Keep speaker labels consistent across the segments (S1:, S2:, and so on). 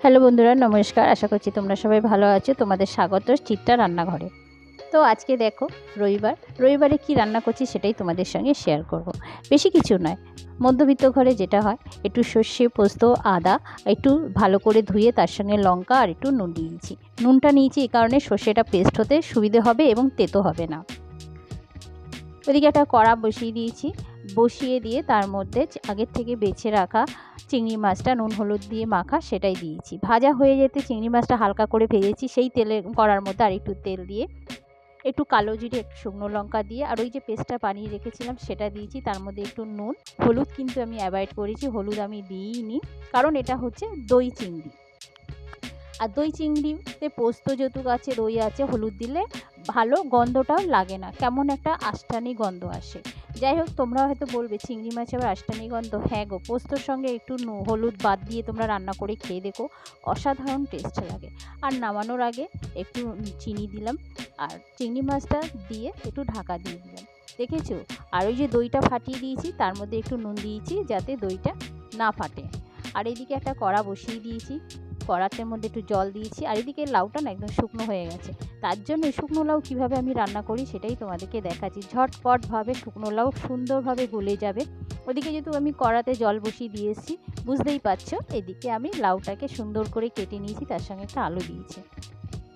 S1: Hello বন্ধুরা, নমস্কার। আশা করছি তোমরা সবাই ভালো আছো। তোমাদের স্বাগত চিত্রা রান্নাঘরে। তো আজকে দেখো, রবিবার। রবিবারে কি রান্না করছি সেটাই তোমাদের সঙ্গে শেয়ার করব। বেশি কিছু নয়। মধ্যবিত্ত ঘরে যেটা হয়, একটু সর্ষে, পোস্ত, আদা, একটু ভালো করে ধুয়ে তার সঙ্গে লঙ্কা আর একটু নুন নিয়েছি নুনটা নিয়েছি এই কারণে সর্ষেটা পেস্ট হতে সুবিধে হবে এবং তেতো হবে না। ওদিকে একটা কড়া বসিয়ে দিয়েছি। বসিয়ে দিয়ে তার মধ্যে আগের থেকে বেছে রাখা চিংড়ি মাছটা নুন হলুদ দিয়ে মাখা সেটাই দিয়েছি। ভাজা হয়ে যেতে চিংড়ি মাছটা হালকা করে ভেজেছি, সেই তেলে কড়ার মধ্যে আর একটু তেল দিয়ে, একটু কালো জিরে, একটু শুকনো লঙ্কা দিয়ে, আর ওই যে পেস্টটা বানিয়ে রেখেছিলাম সেটা দিয়েছি, তার মধ্যে একটু নুন, হলুদ কিন্তু আমি অ্যাভয়েড করেছি, হলুদ আমি দিইনি, কারণ এটা হচ্ছে দই চিংড়ি। আর দই চিংড়িতে পোস্ত যেহেতু আছে, দই আছে, হলুদ দিলে ভালো গন্ধটাও লাগে না। কেমন একটা আষ্টানি গন্ধ আসে। যাই হোক, তোমরা হয়তো বলবে, চিংড়ি মাছ আবার আষ্টানি গন্ধ? হ্যাঁ গো, পোস্তর সঙ্গে একটু হলুদ বাদ দিয়ে তোমরা রান্না করে খেয়ে দেখো। অসাধারণ টেস্ট লাগে। আর নামানোর আগে একটু চিনি দিলাম। আর চিংড়ি মাছটা দিয়ে একটু ঢাকা দিয়ে দিলাম। দেখেছ? আর ওই যে দইটা ফাটিয়ে দিয়েছি, তার মধ্যে একটু নুন দিয়েছি, যাতে দইটা না ফাটে। আর এদিকে একটা কড়া বসিয়ে দিয়েছি। কড়াটার মধ্যে একটু জল দিয়েছি, আর এদিকে লাউটা না একদম শুকনো হয়ে গেছে। তার জন্য শুকনো লাউ কীভাবে আমি রান্না করি সেটাই তোমাদেরকে দেখাচ্ছি। ঝটপটভাবে শুকনো লাউ সুন্দরভাবে গলে যাবে। ওদিকে যেহেতু আমি কড়াতে জল বসিয়ে দিয়েছি, বুঝতেই পারছ, এদিকে আমি লাউটাকে সুন্দর করে কেটে নিয়েছি, তার সঙ্গে একটা আলু দিয়েছি।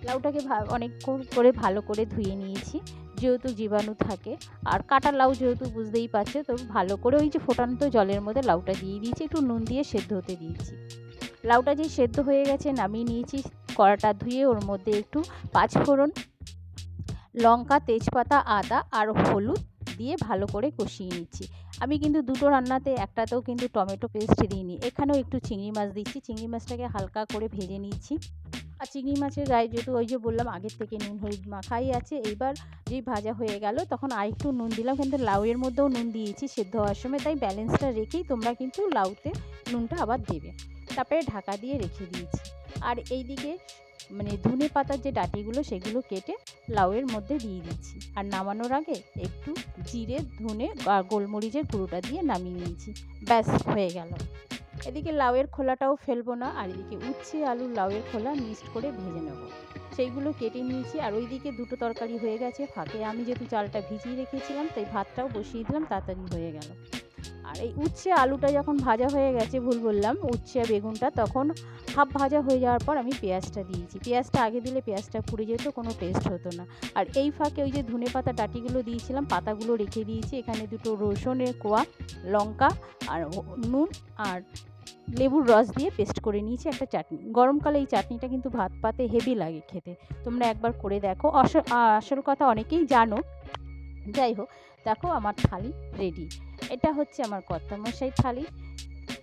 S1: লাউটাকে অনেক করে ভালো করে ধুয়ে নিয়েছি, যেহেতু জীবাণু থাকে। আর কাটা লাউ যেহেতু বুঝতেই পারছ, তো ভালো করে ওই যে ফোটান্ত জলের মধ্যে লাউটা দিয়ে দিয়েছি, একটু নুন দিয়ে সেদ্ধ হতে দিয়েছি। লাউটা যে সেদ্ধ হয়ে গেছে নামিয়ে নিয়েছি, কড়াটা ধুয়ে ওর মধ্যে একটু পাঁচফোড়ন লঙ্কা, তেজপাতা, আদা আর হলুদ দিয়ে ভালো করে কষিয়ে নিচ্ছি। আমি কিন্তু দুটো রান্নাতে একটাতেও কিন্তু টমেটো পেস্ট দিইনি, এখানেও একটু চিংড়ি মাছ দিচ্ছি। চিংড়ি মাছটাকে হালকা করে ভেজে নিচ্ছি। আর চিংড়ি মাছের গায়ে যেহেতু ওই যে বললাম আগের থেকে নুন, হলুদ মাখাই আছে, এইবার যেই ভাজা হয়ে গেল, তখন আর একটু নুন দিলাম। কিন্তু লাউয়ের মধ্যেও নুন দিয়েছি সেদ্ধ হওয়ার সময়, তাই ব্যালেন্সটা রেখেই তোমরা কিন্তু লাউতে নুনটা আবার দেবে। তারপরে ঢাকা দিয়ে রেখে দিয়েছি। আর এই দিকে মানে ধনে পাতার যে ডাটিগুলো, সেগুলো কেটে লাউয়ের মধ্যে দিয়ে দিচ্ছি আর নামানোর আগে একটু জিরে, ধনে আর গোলমরিচের গুঁড়োটা দিয়ে নামিয়ে নিয়েছি। ব্যাস, হয়ে গেল। এদিকে লাউয়ের খোলাটাও ফেলব না, আর এদিকে উচ্ছে আলু লাউয়ের খোলা মিক্সড করে ভেজে নেব। সেইগুলো কেটে নিয়েছি, আর ওইদিকে দুটো তরকারি হয়ে গেছে, ফাঁকে আমি যেহেতু চালটা ভিজিয়ে রেখেছিলাম, তাই ভাতটাও বসিয়ে দিলাম, তাড়াতাড়ি হয়ে গেল। আর এই উচ্ছে আলুটা যখন ভাজা হয়ে গেছে, ভুল বললাম, উচ্ছে বেগুনটা, তখন হাফ ভাজা হয়ে যাওয়ার পর আমি পেঁয়াজটা দিয়েছি। পেঁয়াজটা আগে দিলে পেঁয়াজটা পুড়ে যেত, কোনো টেস্ট হতো না। আর এই ফাঁকে ওই যে ধনে পাতা ডাটিগুলো দিয়েছিলাম, পাতাগুলো রেখে দিয়েছি। এখানে দুটো রসুনের কোয়া, লঙ্কা আর নুন আর লেবুর রস দিয়ে পেস্ট করে নিয়েছি একটা চাটনি। গরমকালে এই চাটনিটা কিন্তু ভাত পাতে হেভি লাগে খেতে। তোমরা একবার করে দেখো। আসল কথা অনেকেই জানো। যাই হোক, দেখো আমার থালি রেডি এটা হচ্ছে আমার কর্তামশাই থালি।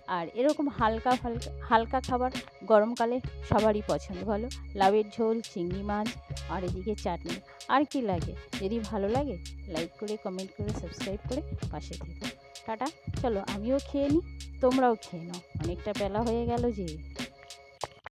S1: আর এরকম হালকা হালকা হালকা খাবার গরমকালে সবারই পছন্দ। ভালো লাউয়ের ঝোল, চিংড়ি মাছ, আর এদিকে চাটনি। আর কি লাগে? যদি ভালো লাগে লাইক করে কমেন্ট করে সাবস্ক্রাইব করে পাশে থেকো। টাটা। চলো, আমিও খেয়ে নিই তোমরাও খেয়ে নাও। অনেকটা বেলা হয়ে গেল যে।